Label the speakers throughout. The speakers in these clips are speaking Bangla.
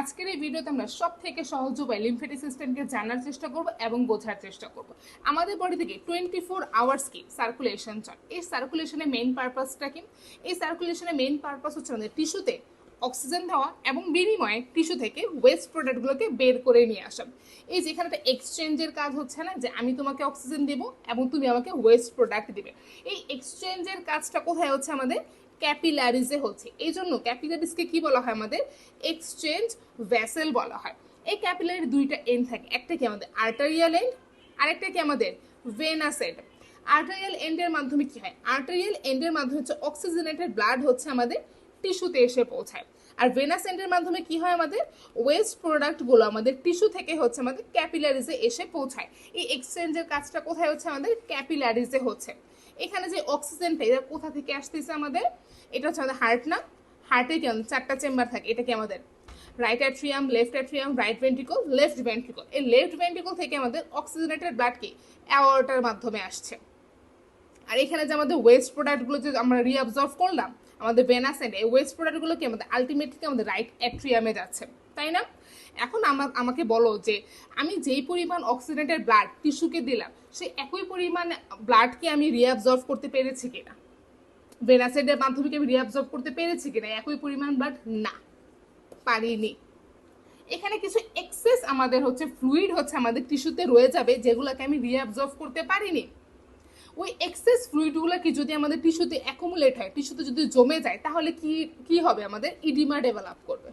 Speaker 1: আজকের এই ভিডিওতে আমরা সব থেকে সহজ উপায় লিমফেটিক সিস্টেমকে জানার চেষ্টা করব এবং বোঝার চেষ্টা করব। আমাদের বডি থেকে টোয়েন্টি ফোর আওয়ার্স কি সার্কুলেশন চল এই সার্কুলেশনের মেইন পারপাসটা কি? এই সার্কুলেশনের মেইন পারপাস হচ্ছে আমাদের টিস্যুতে অক্সিজেন দেওয়া এবং বিনিময়ে টিস্যু থেকে ওয়েস্ট প্রোডাক্টগুলোকে বের করে নিয়ে আসা। এই যেখানে একটা এক্সচেঞ্জের কাজ হচ্ছে না? যে আমি তোমাকে অক্সিজেন দেব এবং তুমি আমাকে ওয়েস্ট প্রোডাক্ট দিবে। এই এক্সচেঞ্জের কাজটা কোথায় হচ্ছে আমাদের? ক্যাপিলারিজে হচ্ছে। এই জন্য ক্যাপিলারিজকে কি বলা হয় আমাদের? এক্সচেঞ্জ ভ্যাসেল বলা হয়। এই ক্যাপিলারির দুইটা এন্ড থাকে। একটা কি আমাদের? আর্টারিয়াল এন্ড আরেকটা কি আমাদের? ভেনাস এন্ড আর্টারিয়াল এন্ডের মাধ্যমে কি হয়? আর্টারিয়াল এন্ডের মাধ্যমে হচ্ছে অক্সিজেনেটেড ব্লাড হচ্ছে আমাদের টিস্যুতে এসে পৌঁছায়। আর ভেনাস এন্ডের মাধ্যমে কি হয় আমাদের? ওয়েস্ট প্রোডাক্টগুলো আমাদের টিস্যু থেকে হচ্ছে আমাদের ক্যাপিলারিজে এসে পৌঁছায়। এই এক্সচেঞ্জের কাজটা কোথায় হচ্ছে আমাদের? ক্যাপিলারিজে হচ্ছে। এখানে যে অক্সিজেনটা এটা কোথা থেকে আসতেছে আমাদের? এটা হচ্ছে আমাদের হার্ট না হার্টে কি আমাদের চারটা চেম্বার থাকে, এটা কি আমাদের? Right atrium left atrium right ventricle left ventricle এই লেফট ভেন্ট্রিকল থেকে আমাদের অক্সিজেনেটেড ব্লাড কি? অ্যাওয়ার্টার মাধ্যমে আসছে। আর এখানে যে আমাদের ওয়েস্ট প্রোডাক্টগুলো যে আমরা রিঅবজর্ভ করলাম, আমাদের ভেনাস এন্ড এই ওয়েস্ট প্রোডাক্টগুলো কি আমাদের আলটিমেটলি আমাদের রাইট অ্যাট্রিয়ামে যাচ্ছে, তাই না? এখন আমার আমাকে বলো যে, আমি যেই পরিমাণ অক্সিজেনেটেড ব্লাড টিস্যুকে দিলাম, সেই একই পরিমাণ ব্লাডকে আমি রিঅবজর্ভ করতে পেরেছি কিনা? ভেনাসেডের মাধ্যমে কি আমি রিঅবজর্ভ করতে পেরেছি কিনা? একই পরিমাণ ব্লাড না, পারিনি। এখানে কিছু এক্সেস আমাদের হচ্ছে ফ্লুইড হচ্ছে আমাদের টিস্যুতে রয়ে যাবে, যেগুলোকে আমি রিঅবজর্ভ করতে পারিনি। ওই এক্সেস ফ্লুইডগুলো কি যদি আমাদের টিস্যুতে অ্যাকুমুলেট হয় টিস্যুতে যদি জমে যায়, তাহলে কি কি হবে আমাদের? ইডিমা ডেভেলপ করবে।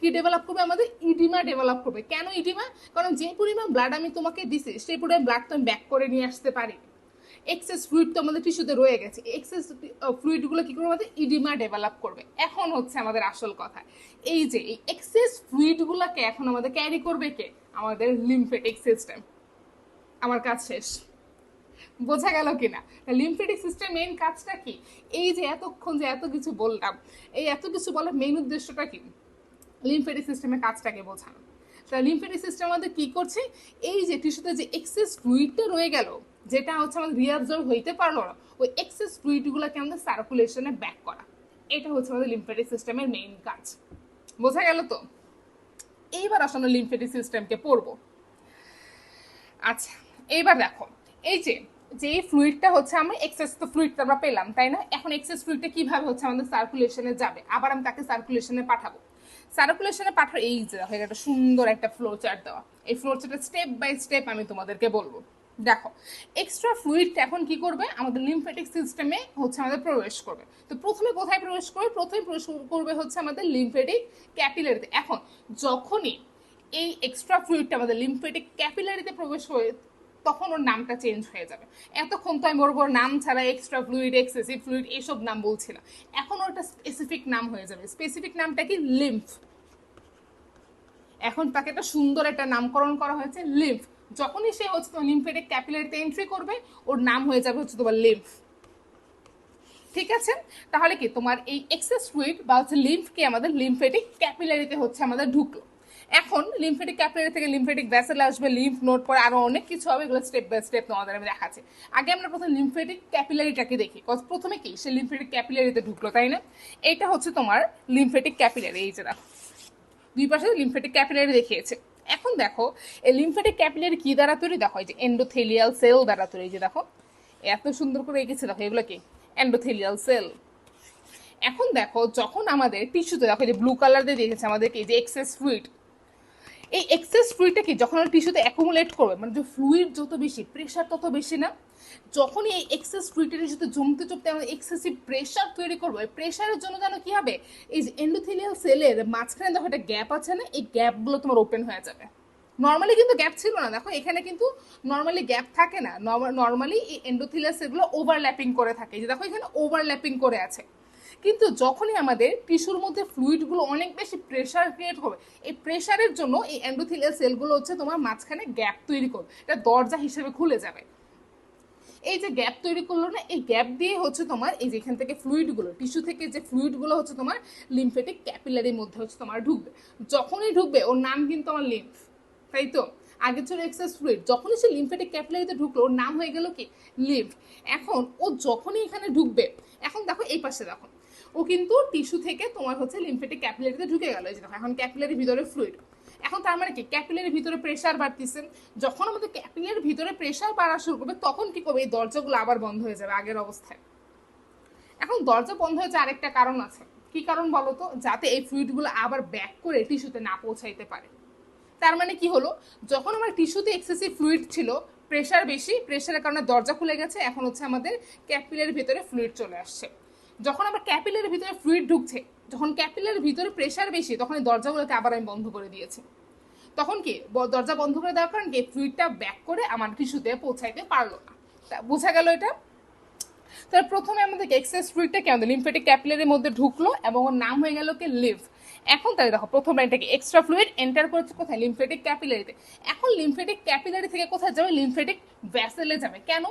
Speaker 1: কি ডেভেলপ করবে? আমাদের ইডিমা ডেভেলপ করবে। কেন ইডিমা কারণ যে পরিমাণ ব্লাড আমি তোমাকে দিছি, সেই পরিমাণ ব্লাড তো আমি ব্যাক করে নিয়ে আসতে পারি এক্সেস ফ্লুইড তো আমাদের টিস্যুতে রয়ে গেছে। এক্সেস ফ্লুইডগুলো কী করবে আমাদের? ইডিমা ডেভেলপ করবে। এখন হচ্ছে আমাদের আসল কথা। এই যে, এই এক্সেস ফ্লুইডগুলোকে এখন আমাদের ক্যারি করবে কে? আমাদের লিমফেটিক সিস্টেম আমার কাজ শেষ। বোঝা গেল কিনা? লিমফেটিক সিস্টেম মেইন কাজটা কি? এই যে এতক্ষণ যে এত কিছু বললাম, এই এত কিছু বলার মেইন উদ্দেশ্যটা কি? লিমফেটিক সিস্টেমের কাজটাকে বোঝানো। তা লিমফেটিক সিস্টেম আমাদের কি করছে? এই যে টিস্যুতে যে এক্সেস ফ্লুইডটা রয়ে গেল যেটা হচ্ছে আমাদের রিঅবজর্ভ হইতে পারল না, ওই এক্সেস ফ্লুইডগুলোকে আমাদের সার্কুলেশনে ব্যাক করা। এটা হচ্ছে আমাদের লিমফেটিক সিস্টেমের মেইন কাজ। বোঝা গেল তো? এইবার আসলে লিমফেটিক সিস্টেমকে পড়ব। আচ্ছা এইবার দেখো, এই যে যে ফ্লুইডটা হচ্ছে আমরা এক্সেস তো ফ্লুইডটা আমরা পেলাম, তাই না? এখন এক্সেস ফ্লুইডটা কীভাবে হচ্ছে আমাদের সার্কুলেশনে যাবে? আবার আমি তাকে সার্কুলেশনে পাঠাবো। সার্কুলেশনে পাঠাবো এই যে দেখো একটা সুন্দর একটা ফ্লো চার্ট দেওয়া। এই ফ্লো চার্টের স্টেপ বাই স্টেপ আমি তোমাদেরকে বলব। দেখো এক্সট্রা ফ্লুইডটা এখন কি করবে? আমাদের লিমফেটিক সিস্টেমে হচ্ছে আমাদের প্রবেশ করবে। তো প্রথমে কোথায় প্রবেশ করবে? প্রথমে প্রবেশ করবে হচ্ছে আমাদের লিমফেটিক ক্যাপিলারিতে এখন, যখনই এই এক্সট্রা ফ্লুইডটা আমাদের লিমফেটিক ক্যাপিলারিতে প্রবেশ হয়ে তখন ওর নামটা চেঞ্জ হয়ে যাবে। এতক্ষণ তো আমি ওর ওর নাম ছাড়া এক্সট্রা ফ্লুইড এক্সেসিভ ফ্লুইড এইসব নাম বলছি না। এখন ওটা স্পেসিফিক নাম হয়ে যাবে। স্পেসিফিক নামটা কি? লিম্ফ এখন তাকে একটা সুন্দর একটা নামকরণ করা হয়েছে লিম্ফ যখনই সে হচ্ছে তোমার লিম্ফেটিক ক্যাপিলারিতে এন্ট্রি করবে, ওর নাম হয়ে যাবে হচ্ছে তোমার লিম্ফ ঠিক আছে? তাহলে কি তোমার এই এক্সেস ফ্লুইড বা হচ্ছে লিম্ফকে আমাদের লিম্ফেটিক ক্যাপিলারিতে হচ্ছে আমাদের ঢুকলো। এখন লিমফেটিক ক্যাপিলারি থেকে লিমফেটিক ভ্যাসেল আসবে লিম্ফ নোট পরে আরও অনেক কিছু হবে, এগুলো স্টেপ বাই স্টেপ তোমাদের আমি দেখাচ্ছি। আগে আমরা প্রথমে লিমফেটিক ক্যাপিলারিটাকে দেখি, কজ প্রথমে কি সে লিমফেটিক ক্যাপিলারিতে ঢুকলো, তাই না? এটা হচ্ছে তোমার লিমফেটিক ক্যাপিলারি এই যে দেখো। দুই পাশে লিমফেটিক ক্যাপিলারি দেখিয়েছে। এখন দেখো, এই লিমফেটিক ক্যাপিলারি কি দ্বারা তৈরি? দেখো, এই যে এন্ডোথেলিয়াল সেল দ্বারা তৈরি যে দেখো, এত সুন্দর করে এঁকেছে, দেখো, এগুলো কি? এন্ডোথেলিয়াল সেল এখন দেখো, যখন আমাদের টিস্যুতে দেখো যে ব্লু কালার দিয়ে দেখেছে আমাদেরকে, এই যে এক্সেস ফ্লুইড এই এক্সেস ফ্লুইডটা কি? যখন আমরা টিস্যুতে অ্যাকুমুলেট করবে মানে যে ফ্লুইড যত বেশি প্রেশার তত বেশি না? যখনই এই এক্সেস ফ্লুইডটা টিস্যুতে জমতে জমতে আমরা এক্সেসিভ প্রেশার তৈরি করব, এই প্রেশারের জন্য যেন কি হবে? এই যে এন্ডোথিলিয়াল সেলের মাঝখানে দেখো একটা গ্যাপ আছে না, এই গ্যাপগুলো তোমার ওপেন হয়ে যাবে। নর্মালি কিন্তু গ্যাপ ছিল না, দেখো এখানে কিন্তু নর্মালি গ্যাপ থাকে না। নর্মালি এই এন্ডোথেলিয়াল সেলগুলো ওভারল্যাপিং করে থাকে। যে দেখো এখানে ওভারল্যাপিং করে আছে। কিন্তু যখনই আমাদের টিস্যুর মধ্যে ফ্লুইডগুলো অনেক বেশি প্রেশার ক্রিয়েট হবে, এই প্রেশারের জন্য এই অ্যান্ডোথিলিয়াল সেলগুলো হচ্ছে তোমার মাঝখানে গ্যাপ তৈরি করবে। এটা দরজা হিসেবে খুলে যাবে। এই যে গ্যাপ তৈরি করল না, এই গ্যাপ দিয়ে হচ্ছে তোমার এই যে এখান থেকে ফ্লুইডগুলো টিস্যু থেকে যে ফ্লুইডগুলো হচ্ছে তোমার লিমফেটিক ক্যাপিলারির মধ্যে হচ্ছে তোমার ঢুকবে। যখনই ঢুকবে, ওর নাম কিন্তু আমার লিম্ফ তাই তো? আগে ছিল এক্সেস ফ্লুইড যখনই সে লিম্ফেটিক ক্যাপিলারিতে ঢুকলো, ওর নাম হয়ে গেল কি? লিম্ফ এখন ও যখনই এখানে ঢুকবে, এখন দেখো এই পাশে দেখো, ও কিন্তু টিস্যু থেকে তোমার হচ্ছে লিমফেটিক ক্যাপিলারিতে ঢুকে গেল। এই যে দেখো, এখন ক্যাপিলারির ভিতরে ফ্লুইড এখন তার মানে কি? ক্যাপিলারির ভিতরে প্রেশার বাড়তিছে। যখন আমাদের ক্যাপিলারির ভিতরে প্রেশার বাড়া শুরু করবে, তখন কি করবে? এই দরজাগুলো আবার বন্ধ হয়ে যাবে আগের অবস্থায়। এখন দরজা বন্ধ হয়েছে আরেকটা কারণ আছে। কি কারণ বলো তো? যাতে এই ফ্লুইডগুলো আবার ব্যাক করে টিস্যুতে না পৌঁছাইতে পারে। তার মানে কি হলো? যখন আমার টিস্যুতে এক্সেসিভ ফ্লুইড ছিল প্রেশার বেশি প্রেশারের কারণে দরজা খুলে গেছে, এখন হচ্ছে আমাদের ক্যাপিলারির ভিতরে ফ্লুইড চলে আসছে। যখন আবার ক্যাপিলের ভিতরে ফ্লুইড ঢুকছে, যখন ক্যাপিলের ভিতরে প্রেশার বেশি, তখন এই দরজাগুলোকে আবার আমি বন্ধ করে দিয়েছি। তখন কি দরজা বন্ধ করে দেওয়ার কারণ কি ফ্লুইডটা ব্যাক করে আমার টিস্যুতে পৌঁছাইতে পারল না। বোঝা গেল এটা? তাহলে প্রথমে আমাদের এক্সেস ফ্লুইডটা কেন লিম্ফেটিক ক্যাপিলারির মধ্যে ঢুকলো এবং ওর নাম হয়ে গেল কি লিভ এখন তাহলে দেখো, প্রথম লাইন থেকে এক্সট্রা ফ্লুইড এন্টার করেছে কোথায়? লিমফেটিক ক্যাপিলারিতে এখন লিমফেটিক ক্যাপিলারি থেকে কোথায় যাবে? লিমফেটিক ভ্যাসেলে যাবে। কেন?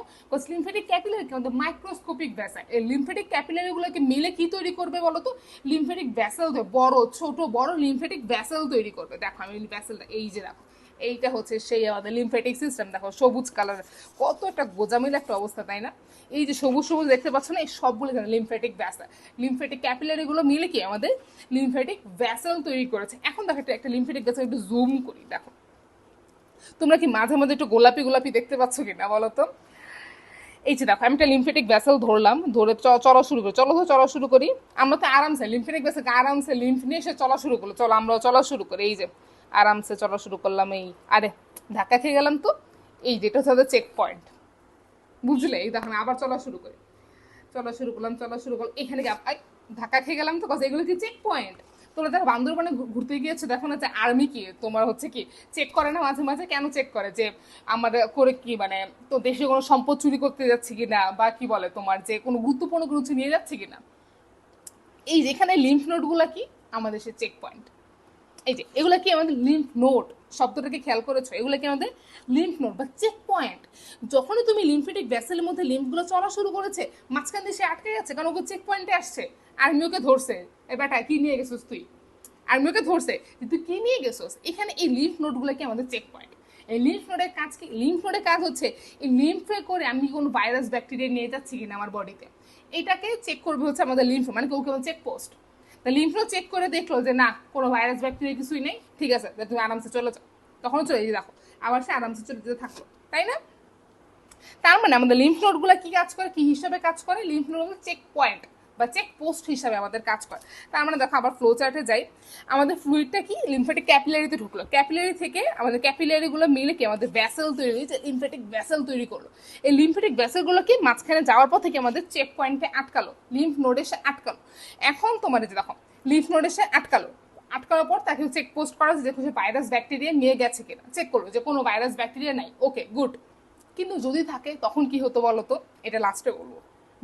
Speaker 1: লিমফেটিক ক্যাপিলারি কি আমাদের মাইক্রোস্কোপিক ভ্যাসেল এই লিমফেটিক ক্যাপিলারিগুলোকে মিলে কি তৈরি করবে বলো তো লিমফেটিক ভ্যাসেল বড়, ছোট, বড় লিমফেটিক ভ্যাসেল তৈরি করবে। দেখো, আমি ভ্যাসেলটা এই যে দেখো। এইটা হচ্ছে সেই আমাদের লিমফেটিক সিস্টেম দেখো, সবুজ কালার কত একটা গোজামিল একটা অবস্থা, তাই না? এই যে সবুজ সবুজ দেখতে পাচ্ছ না, এই সবগুলো এখানে লিমফেটিক ভ্যাসেল লিমফেটিক ক্যাপিলারিগুলো মিলে কি আমাদের লিমফেটিক ভ্যাসেল তৈরি করেছে। এখন দেখো একটা- একটা লিমফেটিক ভ্যাসেল একটু জুম করি, দেখো। তোমরা কি মাঝে মাঝে একটু গোলাপি গোলাপি দেখতে পাচ্ছ কি না বলো তো? এই যে দেখো, আমি একটা লিমফেটিক ভ্যাসেল ধরলাম, ধরে চলা শুরু করি। চলো তো চলা শুরু করি। আমরা তো আরামসে লিমফেটিক ভ্যাসেলকে আরামসে লিম্ফ নিয়ে এসে চলা শুরু করল। চলো আমরাও চলা শুরু করি, এই যে। আরামসে চলা শুরু করলাম এই, আরে, ধাক্কা খেয়ে গেলাম তো। এই যেটা হচ্ছে চেক পয়েন্ট বুঝলে? এই দেখো আমি আবার চলা শুরু করি। চলা শুরু করলাম, চলা শুরু করলাম। এখানে কি ধাক্কা খেয়ে গেলাম তো এগুলো কি চেক পয়েন্ট তোমরা দেখো, বান্দরবানে ঘুরতে গিয়েছো, দেখো না যে আর্মি কি? তোমার হচ্ছে কি চেক করে না মাঝে মাঝে? কেন চেক করে? যে আমাদের করে কি মানে তো দেশে কোনো সম্পদ চুরি করতে যাচ্ছে কিনা? বা কি বলে তোমার, যে কোনো গুরুত্বপূর্ণ কোনো নিয়ে যাচ্ছে কিনা? এই যেখানে লিম্ফ নোটগুলো কি? আমাদের সে চেক পয়েন্ট এই যে, এগুলো কি আমাদের লিম্ফ নোট শব্দটাকে খেয়াল করেছ? এগুলো কি আমাদের লিম্ফ নোট বা চেক পয়েন্ট যখনই তুমি লিম্ফেটিক ভ্যাসেলের মধ্যে লিম্ফগুলো চলা শুরু করেছে, মাঝখান দিয়ে সে আটকে গেছে, কারণ ওকে চেক পয়েন্টে আসছে। আর্মি ওকে ধরছে। এ বেটা, কি নিয়ে গেছিস তুই? আর্মি ওকে ধরছে তুই কি নিয়ে গেছিস? এখানে এই লিম্ফ নোটগুলো কি আমাদের চেক পয়েন্ট এই লিম্ফ নোটের কাজ কি? লিম্ফ নোটের কাজ হচ্ছে, এই লিম্ফে করে আমি কোনো ভাইরাস ব্যাকটেরিয়া নিয়ে যাচ্ছি কিনা আমার বডিতে এটাকে চেক করবে হচ্ছে আমাদের লিম্ফ মানে কেউ কেউ check post lymph node check করে দেখল যে, না, কোনো ভাইরাস ব্যাকটেরিয়া কিছুই নেই। ঠিক আছে তুমি আরামসে চলে যাও। তখন চলে যেতে দেখো, আবার সে আরামসে চলে যেতে থাকল। তাই না? তার মানে আমাদের লিম্ফ নোটগুলো কি কাজ করে? কি হিসাবে কাজ করে? লিম্ফ নোটগুলো চেক পয়েন্ট বা চেক পোস্ট হিসাবে আমাদের কাজ করে। তার মানে দেখো, আবার ফ্লো চার্টে যাই। আমাদের ফ্লুইডটা কি? লিমফেটিক ক্যাপিলারিতে ঢুকলো। ক্যাপিলারি থেকে আমাদের ক্যাপিলারিগুলো মিলে কি? আমাদের ভ্যাসেল তৈরি হয়েছে লিমফেটিক ভ্যাসেল তৈরি করল। এই লিমফেটিক ভ্যাসেলগুলো কি? মাঝখানে যাওয়ার পর থেকে আমাদের চেক পয়েন্টে আটকালো। লিম্ফ নোড এসে আটকালো। এখন তোমার যে দেখো লিম্ফ নোড এসে আটকালো। আটকানোর পর তাকে চেক পোস্ট করা যে কিছু ভাইরাস ব্যাকটেরিয়া নিয়ে গেছে কিনা। চেক করল যে কোনো ভাইরাস ব্যাকটেরিয়া নাই। ওকে গুড কিন্তু যদি থাকে, তখন কি হতো বলো তো এটা লাস্টে বলব।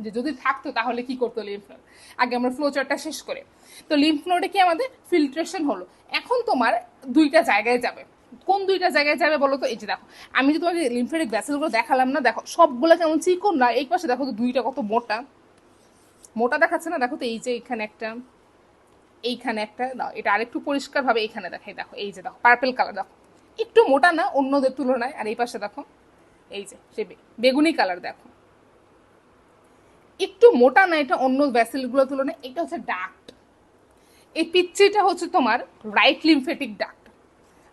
Speaker 1: যে যদি থাকতো তাহলে কি করতো লিম্ফ নোড আগে আমরা ফ্লো চার্টটা শেষ করে। তো লিম্ফ নোডে কি আমাদের ফিল্ট্রেশন হলো? এখন তোমার দুইটা জায়গায় যাবে। কোন দুইটা জায়গায় যাবে বলো তো? এই যে দেখো, আমি যে তোমাকে লিম্ফেটিক ভ্যাসেলগুলো দেখালাম না, দেখো, সবগুলো কেমন চিকন না, এই পাশে দেখো তো দুইটা কত মোটা। মোটা দেখাচ্ছে না, দেখো তো এই যে এখানে একটা, এইখানে একটা দাও এটা আরেকটু পরিষ্কার ভাবে এইখানে দেখাই, দেখো, এই যে দেখো পার্পেল কালার দেখো। একটু মোটা না, অন্যদের তুলনায়, আর এই পাশে দেখো, এই যে, সে বেগুনি কালার দেখো। একটু মোটা না, এটা অন্য ভ্যাসেলগুলোর তুলনায়, এটা হচ্ছে ডাক্ট এই পিচ্ছিটা হচ্ছে তোমার রাইট লিমফেটিক ডাক্ট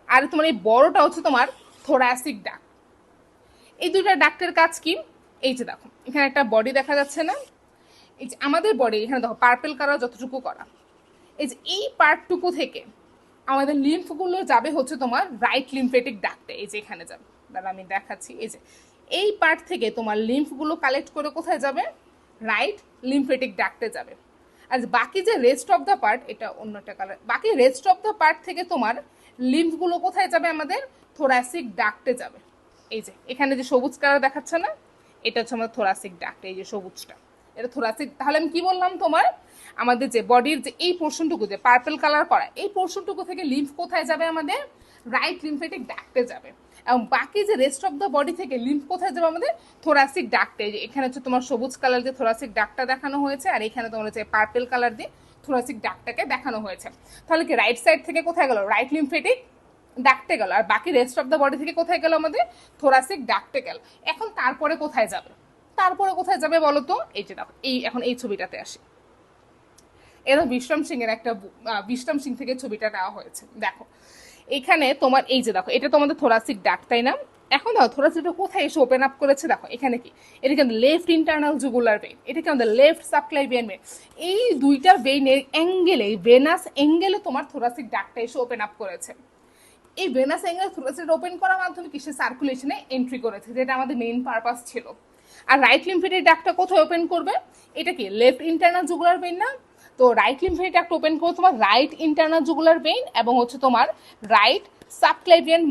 Speaker 1: আর তোমার এই বড়টা হচ্ছে তোমার থোরাসিক ডাক্ট এই দুইটা ডাক্টের কাজ কি? এই যে দেখো, এখানে একটা বডি দেখা যাচ্ছে না। এই যে আমাদের বডি এখানে দেখো পার্পেল কালার যতটুকু করা। এই যে এই পার্টটুকু থেকে আমাদের লিম্ফগুলো যাবে হচ্ছে তোমার রাইট লিমফেটিক ডাক্টে এই যে এখানে যাবে, দাদা, আমি দেখাচ্ছি। এই যে, এই পার্ট থেকে তোমার লিম্ফগুলো কালেক্ট করে কোথায় যাবে? রাইট? লিমফেটিক ডাক্টে যাবে। আর বাকি যে রেস্ট অফ দ্য পার্ট এটা অন্য একটা কালার বাকি রেস্ট অফ দ্য পার্ট থেকে তোমার লিম্ফগুলো কোথায় যাবে আমাদের? থোরাসিক ডাক্টে যাবে। এই যে, এখানে যে সবুজ কালার দেখাচ্ছে না, এটা হচ্ছে আমাদের থোরাসিক ডাক্ট এই যে সবুজটা। এটা থোরাসিক তাহলে আমি কি বললাম তোমার? আমাদের যে বডির যে এই পোর্শনটুকু যে পার্পল কালার করা, এই পোর্শনটুকু থেকে লিম্ফ কোথায় যাবে আমাদের? রাইট লিমফেটিক ডাক্টে যাবে। এবং বাকি যে রেস্ট অফ দ্য বডি থেকে লিম্ফ কোথায় যাবে আমাদের? থোরাসিক ডাক্টে এখানে হচ্ছে তোমার সবুজ কালার যে থোরাসিক ডাকটা দেখানো হয়েছে, আর এখানে তোমার হচ্ছে পার্পেল কালার দিয়ে থোরাসিক ডাকটাকে দেখানো হয়েছে। তাহলে কি রাইট সাইড থেকে কোথায় গেল? রাইট লিমফেটিক ডাকতে গেল। আর বাকি রেস্ট অফ দ্য বডি থেকে কোথায় গেল আমাদের? থোরাসিক ডাকতে গেল। এখন তারপরে কোথায় যাবে? তারপরে কোথায় যাবে বলো তো? এই যে এই এখন এই ছবিটাতে আসি। এরা বিশ্রাম সিং এর একটা বিশ্রাম সিং থেকে ছবিটা নেওয়া হয়েছে। দেখো এখানে তোমার এই যে দেখো, এটা তোমাদের থোরাসিক ডাক তাই না? এখন দেখো থোরাসিকটা কোথায় এসে ওপেন আপ করেছে? দেখো, এখানে কি? এটা কিন্তু লেফট ইন্টারনাল জুগুলার ভেইন এটা কিন্তু লেফট সাবক্লাইভিয়ান ভেইন এই দুইটা ভেইনের অ্যাঙ্গেলে ভেনাস অ্যাঙ্গেলে তোমার থোরাসিক ডাকটা এসে ওপেন আপ করেছে। এই ভেনাস অ্যাঙ্গেল থোরাসিক ওপেন করার মাধ্যমে কি? সে সার্কুলেশনে এন্ট্রি করেছে, যেটা আমাদের মেইন পারপাস ছিল। আর রাইট লিম্ফেটিক ডাকটা কোথায় ওপেন করবে? এটা কি? লেফট ইন্টারনাল জুগুলার ভেইন না? তো রাইট লিম্ফেটিক ওপেন করবে তোমার রাইট ইন্টারনাল জুগুলার ভেইন এবং হচ্ছে তোমার রাইট সাবক্লাইভিয়ান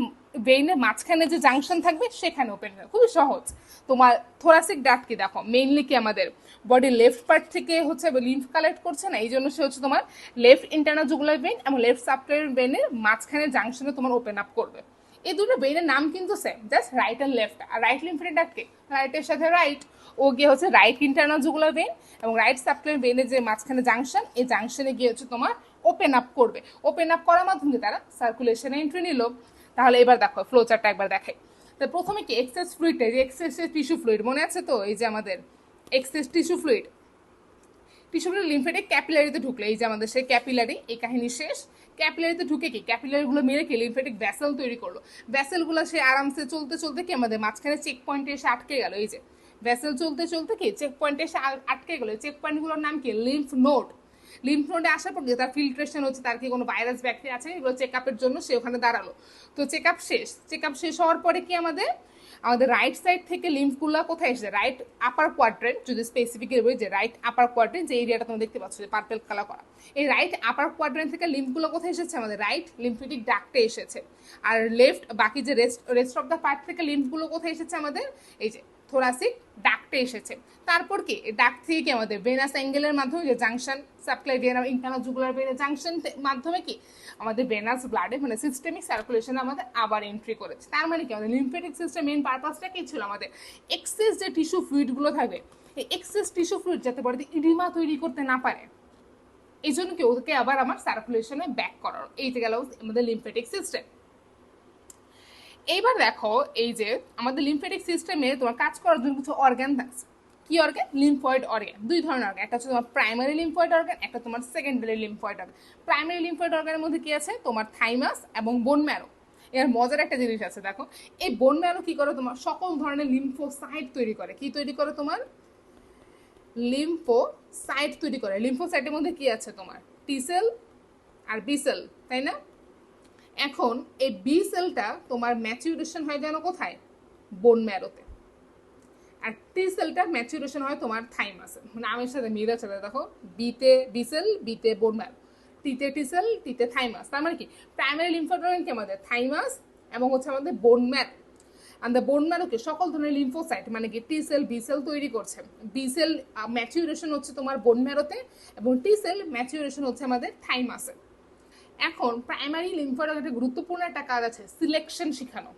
Speaker 1: ভেইনের মাঝখানে যে জাংশন থাকবে, সেখানে ওপেন হবে খুবই সহজ। তোমার থোরাসিক ডাক্ট কি দেখো মেইনলি কি আমাদের বডির লেফট পার্ট থেকে হচ্ছে লিম্ফ কালেক্ট করছে না, এই জন্য সে হচ্ছে তোমার লেফট ইন্টারনাল জুগুলার ভেইন এবং লেফট সাবক্লাইভিয়ান ভেইনের মাঝখানে জাংশনে তোমার ওপেন আপ করবে। এই দুটো বেইনের নাম কিন্তু same just right and left R right lymphatic ডাক্টকে রাইটের সাথে রাইট ও গিয়ে হচ্ছে রাইট ইন্টারনাল জুগুলার ভেইন এবং রাইট সাবক্লাইভিয়ান ভেইনের যে মাঝখানে জাংশন এই জাংশনে গিয়ে হচ্ছে তোমার ওপেন আপ করবে। ওপেন আপ করার মাধ্যমে তারা সার্কুলেশনে এন্ট্রি নিল। তাহলে এবার দেখো ফ্লো চার্টটা একবার দেখাই। তো প্রথমে কি এক্সেস ফ্লুইডটা যে এক্সেস টিস্যু ফ্লুইড মনে আছে তো? এই যে আমাদের excess tissue fluid tissue fluid lymphatic ক্যাপিলারিতে ঢুকলে। এই যে আমাদের সেই ক্যাপিলারি এই কাহিনী শেষ। ক্যাপিলারিতে ঢুকে কি? ক্যাপিলারিগুলো মেরে কি লিম্ফেটিক ভ্যাসেল তৈরি করল। ভ্যাসেলগুলো সে আরামসে চলতে চলতে কি আমাদের মাঝখানে চেক পয়েন্টে এসে আটকে গেল। এই যে ভ্যাসেল চলতে চলতে কি? চেক পয়েন্টে এসে আটকে গেলো। চেক পয়েন্টগুলোর নাম কি? লিম্ফ নোড লিম্ফ নোডে আসার পর তার ফিল্ট্রেশন হচ্ছে, তার কি কোনো ভাইরাস ব্যাকটেরিয়া আছে? এগুলো চেক আপের জন্য সে ওখানে দাঁড়াল। তো চেক আপ শেষ। চেক আপ শেষ হওয়ার পরে কি আমাদের? আমাদের রাইট সাইড থেকে লিম্ফগুলো কোথায় এসেছে? রাইট আপার কোয়াড্রেন্ট যদি স্পেসিফিক্যালি বলি যে রাইট আপার কোয়াড্রেন্ট যে এরিয়াটা তোমরা দেখতে পাচ্ছ, যে পার্পেল কালার করা। এই রাইট আপার কোয়াড্রেন্ট থেকে লিম্ফগুলো কোথায় এসেছে? আমাদের রাইট লিম্ফেটিক ডাকটে এসেছে। আর লেফট বাকি যে rest rest of the part থেকে লিম্ফগুলো কোথায় এসেছে আমাদের? এই যে থোরাসিক ডাকটে এসেছে। তারপর কি? ডাক থেকে আমাদের ভেনাস অ্যাঙ্গেলের মাধ্যমে যে জাংশন সাবক্লাইভিয়ান ইন্টারনাল জুগুলার ভেনের জাংশন মাধ্যমে কি? আমাদের ভেনাস ব্লাডে মানে সিস্টেমিক সার্কুলেশন আমাদের আবার এন্ট্রি করেছে। তার মানে কি? আমাদের লিম্ফেটিক সিস্টেম মেন পারপাসটা কি ছিল আমাদের? এক্সেস যে টিস্যু ফ্লুইডগুলো থাকবে এই এক্সেস টিস্যু ফ্লুইড যাতে বডিতে ইডিমা তৈরি করতে না পারে, এই জন্য কি ওদেরকে আবার আমার সার্কুলেশনে ব্যাক করার এই গেল আমাদের লিম্ফেটিক সিস্টেম এইবার দেখো এই যে আমাদের লিম্ফেটিক সিস্টেমে তোমার কাজ করার জন্য কিছু অর্গান আছে। কি অর্গান লিম্ফয়েড অর্গান দুই ধরনের অর্গান একটা হচ্ছে তোমার প্রাইমারি লিম্ফয়েড অর্গান একটা তোমার secondary lymphoid organ primary lymphoid অর্গানের মধ্যে কি আছে? তোমার থাইমাস এবং বোন ম্যারো এর মজার একটা জিনিস আছে, দেখো। এই বোন ম্যারো কি করে? তোমার সকল ধরনের লিম্ফোসাইট তৈরি করে। কি তৈরি করে তোমার? লিম্ফোসাইট তৈরি করে। লিম্ফোসাইটের মধ্যে কি আছে তোমার? টি সেল আর বি সেল তাই না? এখন এই বি সেলটা তোমার ম্যাচিউরেশন হয় যেন কোথায়? বোন ম্যারোতে আর টি সেলটা ম্যাচুরেশন হয় তোমার থাইমাসে মানে আমের সাথে মিল আছে দেখো বিতে বি সেল বিতে বোন ম্যারো টিতে টি সেল টিতে থাইমাস তার মানে কি? প্রাইমারি লিম্ফোড্রাইন কি আমাদের? থাইমাস এবং হচ্ছে আমাদের বোন ম্যারো and the বোন ম্যারোকে সকল ধরনের লিম্ফোসাইট মানে কি? টি সেল বি সেল তৈরি করছে। বি সেল ম্যাচিউরেশন হচ্ছে তোমার বোন ম্যারোতে এবং টি সেল ম্যাচিউরেশন হচ্ছে আমাদের থাইমাসে এখন প্রাইমারি লিম্ফোডের একটা গুরুত্বপূর্ণ একটা কাজ আছে সিলেকশন শেখানো।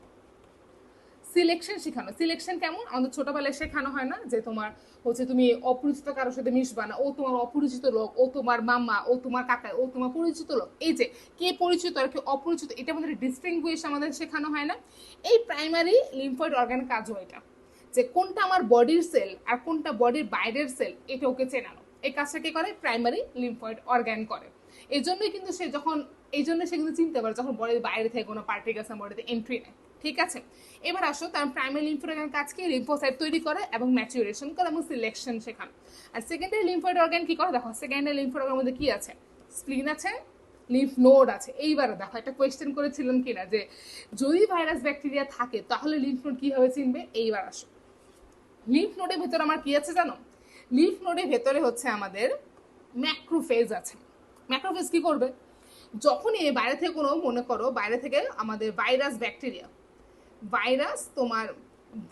Speaker 1: সিলেকশন শেখানো। সিলেকশন কেমন? আমাদের ছোটবেলায় শেখানো হয় না যে তোমার হচ্ছে তুমি অপরিচিত কারোর সাথে মিশবা না, ও তোমার অপরিচিত লোক, ও তোমার মাম্মা ও তোমার কাকা, ও তোমার পরিচিত লোক। এই যে কে পরিচিত আর কে অপরিচিত, এটা আমাদের ডিস্টিংগুইশ আমাদের শেখানো হয় না। এই প্রাইমারি লিম্ফয়েড অর্গানের কাজও এটা, যে কোনটা আমার বডির সেল আর কোনটা বডির বাইরের সেল এটা ওকে চেনানো। এই কাজটা কে করে? প্রাইমারি লিম্ফয়েড অর্গান করে। এই জন্যই কিন্তু সে যখন এই জন্য সে কিন্তু চিনতে পারে যখন বডির বাইরে থেকে কোনো পার্টিকেলস বডিতে এন্ট্রি নেয়। ঠিক আছে? এবার আসো, তার প্রাইমারি লিম্ফয়েড কাজ কি লিম্ফোসাইট তৈরি করে এবং ম্যাচুরেশন করে এবং সিলেকশন শেখানো। আর সেকেন্ডারি লিম্ফয়েড অর্গান কী করে? দেখো সেকেন্ডারি লিম্ফয়েড অর্গানের মধ্যে কী আছে? স্প্লিন আছে লিম্ফ নোড আছে। এইবারে দেখো, একটা কোয়েশ্চেন করেছিলাম কিনা যে, যদি ভাইরাস ব্যাকটেরিয়া থাকে, তাহলে লিম্ফ নোড কীভাবে চিনবে? এইবার আসো। লিম্ফ নোডের ভেতরে আমার কী আছে জানো? লিম্ফ নোডের ভেতরে হচ্ছে আমাদের ম্যাক্রোফেজ আছে। ম্যাক্রোফেজ কি করবে? যখনই বাইরে থেকে কোনো মনে করো, বাইরে থেকে আমাদের ভাইরাস ব্যাকটেরিয়া ভাইরাস তোমার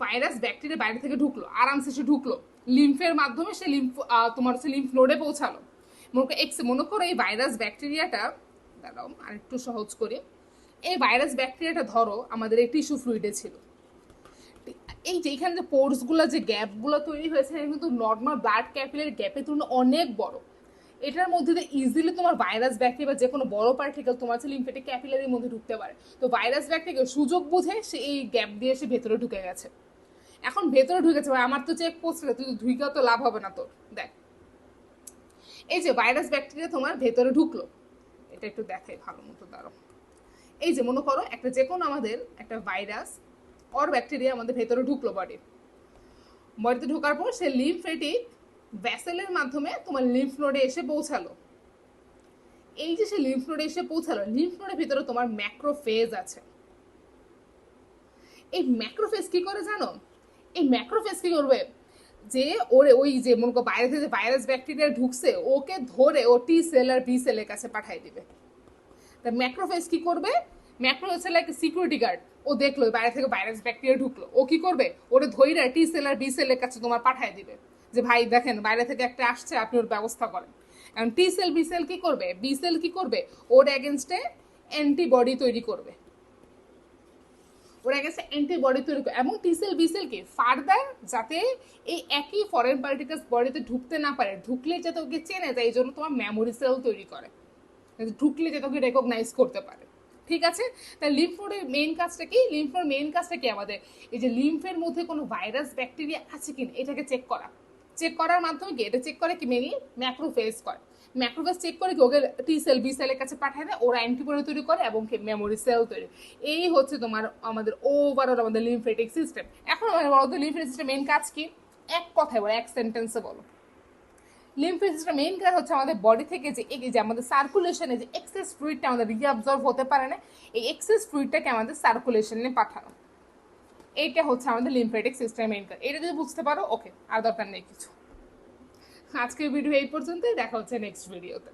Speaker 1: ভাইরাস ব্যাকটেরিয়া বাইরে থেকে ঢুকলো, আরামসে সে ঢুকলো লিম্ফের মাধ্যমে সে লিম্ফ তোমার হচ্ছে লিম্ফ নোডে পৌঁছালো। মনে করো এক্স মনে করো এই ভাইরাস ব্যাকটেরিয়াটা দাঁড়াও আর একটু সহজ করে, এই ভাইরাস ব্যাকটেরিয়াটা ধরো, আমাদের এই টিস্যু ফ্লুইডে ছিল। এই যে এখানে যে পোর্সগুলো যে গ্যাপগুলো তৈরি হয়েছে কিন্তু নর্মাল ব্লাড ক্যাপিলার গ্যাপের তুলনায় অনেক বড়। এটার মধ্যে দিয়ে ইজিলি তোমার ভাইরাস ব্যাকটেরিয়া বা যে কোনো বড় পার্টিকেল তোমার হচ্ছে লিম্ফেটিক ক্যাপিলারির মধ্যে ঢুকতে পারে। তো ভাইরাস ব্যাকটেরিয়া সুযোগ বুঝে সে এই গ্যাপ দিয়ে সে ভেতরে ঢুকে গেছে। এখন ভেতরে ঢুকেছে ভাই, আমার তো চেক পোস্ট তুই ঢুকেও তো লাভ হবে না তোর। দেখ, এই যে ভাইরাস ব্যাকটেরিয়া তোমার ভেতরে ঢুকলো, এটা একটু দেখাই ভালো মতো দাঁড়ো এই যে মনে করো, একটা যে কোনো আমাদের একটা ভাইরাস অর ব্যাকটেরিয়া আমাদের ভেতরে ঢুকলো বডি বডিতে ঢোকার পর সে লিমফেটিক ভ্যাসেলের মাধ্যমে তোমার লিম্ফ নোডে এসে পৌঁছালো। এই যে সে লিম্ফ নোডে এসে পৌঁছালো লিম্ফ নোডের ভিতরে তোমার ম্যাক্রোফেজ আছে। এই ম্যাক্রোফেজ কি করে জানো? এই ম্যাক্রোফেজ কি করবে? যে ওরে ওই যে মনে বাইরে থেকে ভাইরাস ব্যাকটেরিয়া ঢুকছে, ওকে ধরে ও টি সেল আর বি সেলের কাছে পাঠাই দিবে। তা ম্যাক্রোফেজ কি করবে? ম্যাক্রো হচ্ছে লাইক সিকিউরিটি গার্ড ও দেখল বাইরে থেকে ভাইরাস ব্যাকটেরিয়া ঢুকলো। ও কি করবে? ওরে ধইরা টি সেল আর বি সেলের কাছে তোমার পাঠাই দিবে। যে ভাই দেখেন, বাইরে থেকে একটা আসছে, আপনি ওর ব্যবস্থা করেন। এখন টি সেল বি সেল কি করবে? বি সেল কি করবে? ওর এগেনস্টে অ্যান্টিবডি তৈরি করবে। ওরা গেছে অ্যান্টিবডি তৈরি করবে এবং টি টিসেল বিসেল কি? ফার্দার যাতে এই একই ফরেন পার্টিকেলস বডিতে ঢুকতে না পারে। ঢুকলে যাতে ওকে চেনে যায়, এই জন্য তোমার মেমোরি সেল তৈরি করে। ঢুকলে যাতে ওকে রেকগনাইজ করতে পারে। ঠিক আছে? তাই লিম্ফোডের মেইন কাজটা কি? লিম্ফোর মেইন কাজটা কি আমাদের? এই যে লিম্ফের মধ্যে কোনো ভাইরাস ব্যাকটেরিয়া আছে কিনা? এটাকে চেক করা। চেক করার মাধ্যমে কি? এটা চেক করে কি মেনলি ম্যাক্রোফেজ করে। ম্যাক্রোফেজ চেক করে কি ওকে টি সেল বি সেলের কাছে পাঠায় দেয়, ওরা অ্যান্টিবডি তৈরি করে এবং কি মেমোরি সেল তৈরি। এই হচ্ছে তোমার আমাদের ওভারঅল আমাদের লিমফেটিক সিস্টেম এখন আমাদের বলো তো লিমফেটিক সিস্টেম মেইন কাজ কি? এক কথায় বলো, এক সেন্টেন্সে বলো। লিমফেটিক সিস্টেম মেইন কাজ হচ্ছে আমাদের বডি থেকে যে এই যে আমাদের সার্কুলেশনে যে এক্সেস ফ্লুইডটা আমাদের রিঅ্যাবজর্ব হতে পারে না, এই এক্সেস ফ্লুইডটাকে আমাদের সার্কুলেশনে পাঠানো। এইটা হচ্ছে আমাদের লিম্ফেটিক সিস্টেম মেইন কাজ এটা যদি বুঝতে পারো ওকে আর দরকার নেই কিছু। আজকের ভিডিও এই পর্যন্তই, দেখা হচ্ছে নেক্সট ভিডিওতে